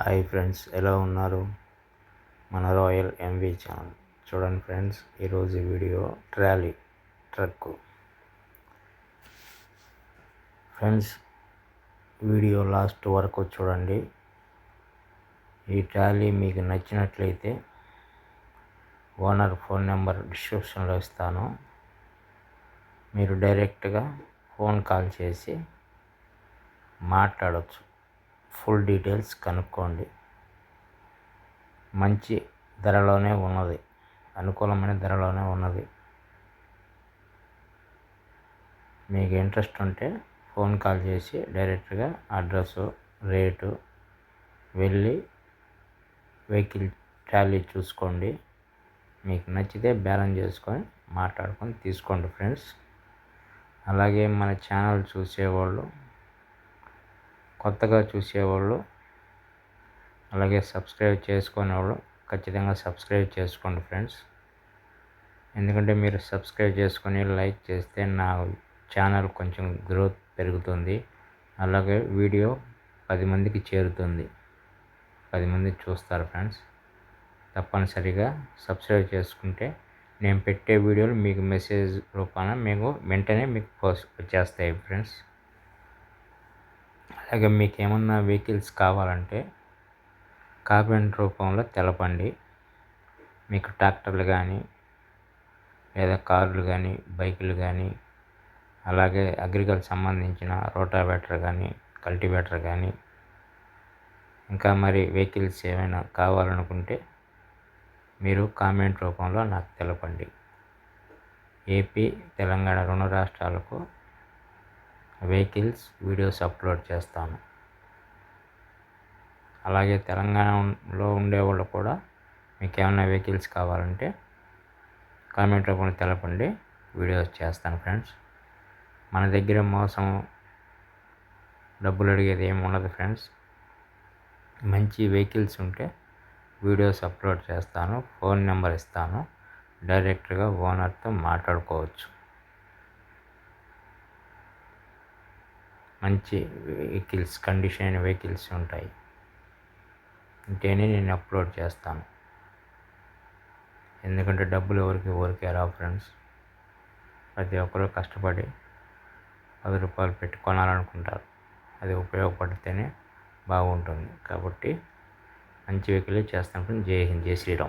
Hi friends ఎలా ఉన్నారు? మన రాయల్ ఎంవీ ఛానల్. చూడండి ఫ్రెండ్స్ ఈరోజు video trolley truck. Friends video last వరకు చూడండి. ఈ ట్రాలీ మీకు నచ్చినట్లయితే ఓనర్ ఫోన్ నెంబర్ డిస్క్రిప్షన్లో ఇస్తాను. మీరు డైరెక్ట్గా ఫోన్ కాల్ చేసి మాట్లాడవచ్చు ఫుల్ డీటెయిల్స్ కనుక్కోండి. మంచి ధరలోనే ఉన్నది. అనుకూలమైన ధరలోనే ఉన్నది. మీకు ఇంట్రెస్ట్ ఉంటే ఫోన్ కాల్ చేసి డైరెక్ట్గా అడ్రస్ రేటు వెళ్ళి వెహికల్ ట్రాలీ చూసుకోండి. మీకు నచ్చితే బ్యాలెన్స్ చేసుకొని మాట్లాడుకొని తీసుకోండి ఫ్రెండ్స్. అలాగే మన ఛానల్ చూసేవాళ్ళు కొత్తగా చూసేవాళ్ళు అలాగే సబ్స్క్రైబ్ చేసుకునే వాళ్ళు ఖచ్చితంగా సబ్స్క్రైబ్ చేసుకోండి ఫ్రెండ్స్. ఎందుకంటే మీరు సబ్స్క్రైబ్ చేసుకొని లైక్ చేస్తే నా ఛానల్ కొంచెం గ్రోత్ పెరుగుతుంది. అలాగే వీడియో పది మందికి చేరుతుంది. పది మంది చూస్తారు ఫ్రెండ్స్. తప్పనిసరిగా సబ్స్క్రైబ్ చేసుకుంటే నేను పెట్టే వీడియోలు మీకు మెసేజ్ రూపాన మీకు వెంటనే మీకు పోస్ట్ వచ్చేస్తాయి ఫ్రెండ్స్. అలాగే మీకు ఏమన్నా వెహికల్స్ కావాలంటే కామెంట్ రూపంలో తెలపండి. మీకు ట్రాక్టర్లు కానీ లేదా కార్లు కానీ బైకులు కానీ అలాగే అగ్రికల్చర్ సంబంధించిన రోటావేటర్ కానీ కల్టివేటర్ కానీ ఇంకా మరి వెహికల్స్ ఏమైనా కావాలనుకుంటే మీరు కామెంట్ రూపంలో నాకు తెలపండి. ఏపీ తెలంగాణ రెండు రాష్ట్రాలకు వెహికల్స్ వీడియోస్ అప్లోడ్ చేస్తాను. అలాగే తెలంగాణలో ఉండేవాళ్ళు కూడా మీకు ఏమైనా వెహికల్స్ కావాలంటే కామెంట్ రూపంలో తెలపండి. వీడియోస్ చేస్తాను ఫ్రెండ్స్. మన దగ్గర మోసం డబ్బులు అడిగేది ఏమి ఉండదు ఫ్రెండ్స్. మంచి వెహికల్స్ ఉంటే వీడియోస్ అప్లోడ్ చేస్తాను. ఫోన్ నెంబర్ ఇస్తాను. డైరెక్ట్గా ఓనర్తో మాట్లాడుకోవచ్చు. మంచి వెహికల్స్ కండిషన్ అయిన వెహికల్స్ ఉంటాయి. ఉంటేనే నేను అప్లోడ్ చేస్తాను. ఎందుకంటే డబ్బులు ఎవరికి ఊరికే రావు ఫ్రెండ్స్ ప్రతి ఒక్కరూ కష్టపడి పది రూపాయలు పెట్టి కొనాలనుకుంటారు. అది ఉపయోగపడితేనే బాగుంటుంది. కాబట్టి మంచి వెహికల్ చేస్తాను. జై హింద్ జై శ్రీరామ్.